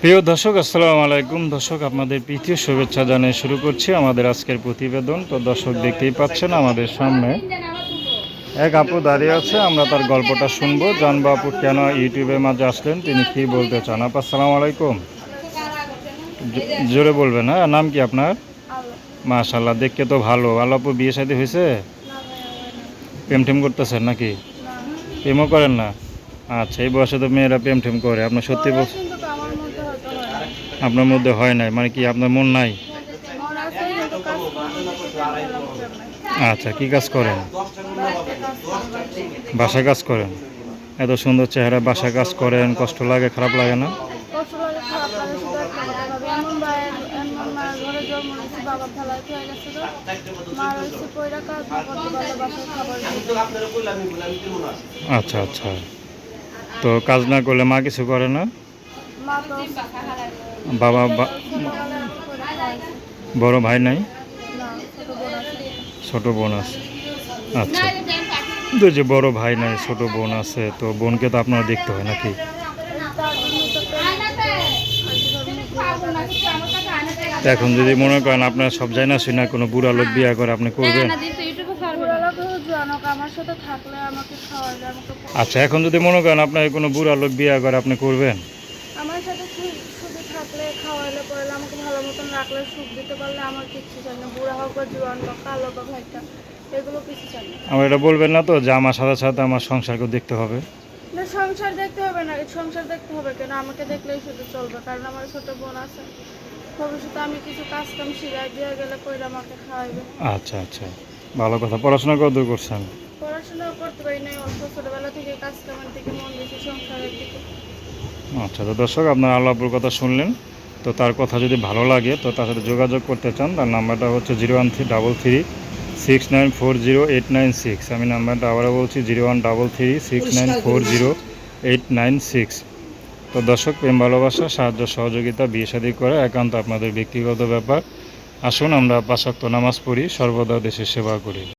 প্রিয় দর্শক, আসসালামু আলাইকুম। দর্শক, আপনাদের প্রীতীয় শুভেচ্ছা জানিয়ে শুরু করছি আমাদের আজকের প্রতিবেদন। তো দর্শক, দেখতেই পাচ্ছেন আমাদের সামনে এক আপু দাঁড়িয়ে আছে। আমরা তার গল্পটা শুনব। জানব আপু কেন ইউটিউবের মাঝে আসলেন, তিনি কি বলতে চান? আপা, আসসালামু আলাইকুম। জোরে বলবেন হ্যাঁ? নাম কি আপনার? মাশাল্লাহ দেখতে তো ভালো। আলো আপু, বিয়ে শাদী হয়েছে? প্রেম ঠেম করতেছেন নাকি? প্রেমও করেন না? আচ্ছা এই বয়সে তো মেয়েরা প্রেম ঠেম করে। আপনার সত্যি বল কিন্তু তো আমার মধ্যে হয়তো হয় না। আপনার মধ্যে হয় নাই মানে কি আপনার মন নাই। আচ্ছা কি কাজ করেন বাসা কাজ করেন এত সুন্দর চেহারা বাসা কাজ করেন, কষ্ট লাগে, খারাপ লাগে না। আচ্ছা আচ্ছা তো কাজ না করলে মা কিছু করে না বাবা। বড় ভাই নাই ছোট বোন আছে। আচ্ছা তো যে বড় ভাই নাই, ছোট বোন আছে, তো বোনকে তো আপনারা দেখতে হয় নাকি এখন যদি মনে করেন আপনার সব যায় না শুনে, কোনো বুড়া লোক বিয়ে করে আপনি করবেন আচ্ছা এখন যদি মনে করেন আপনার কোনো বুড়া লোক বিয়ে করে আপনি করবেন আমার সাথে শুধু থাকলে খাওয়াইলে পড়লে আমাকে ভালো মতন রাখলে সুখ দিতে পারলে আমার কিচ্ছু চাই না। বুড়া হোক বা জোয়ান বা কালো বা ভাইটা এগুলো কিছু চাই না। আমার এটা বলবেন না তো যে আমার সাথে সাথে আমার সংসারকে দেখতে হবে। না সংসার দেখতে হবে না সংসার দেখতে হবে কেন? আমাকে দেখলেই শুধু চলবে কারণ আমার ছোট বোন আছে। ভবিষ্যতে আমি কিছু কাজ কাম শিখাই দিয়ে গেলে কইলে আমাকে খাওয়াইবে। আচ্ছা আচ্ছা। ভালো কথা পড়াশোনা কত দূর করছেন। পড়াশোনাও করতে পারি নাই অল্প ছোটবেলা থেকে কাজ কামের দিকে মন দিয়েছি সংসারের দিকে। আচ্ছা তো দর্শক আপনার আল্লাহপুর কথা শুনলেন। তো তার কথা যদি ভালো লাগে তো তার সাথে যোগাযোগ করতে চান তার নাম্বারটা হচ্ছে zero one three double three six nine four zero eight nine six. আমি নাম্বারটা আবারও বলছি zero one double three six nine four zero eight nine six. তো দর্শক প্রেম ভালোবাসা সাহায্য সহযোগিতা বিয়ে শাদী করে একান্ত আপনাদের ব্যক্তিগত ব্যাপার। আসুন আমরা পাশাক্ত নামাজ পড়ি সর্বদা দেশের সেবা করি।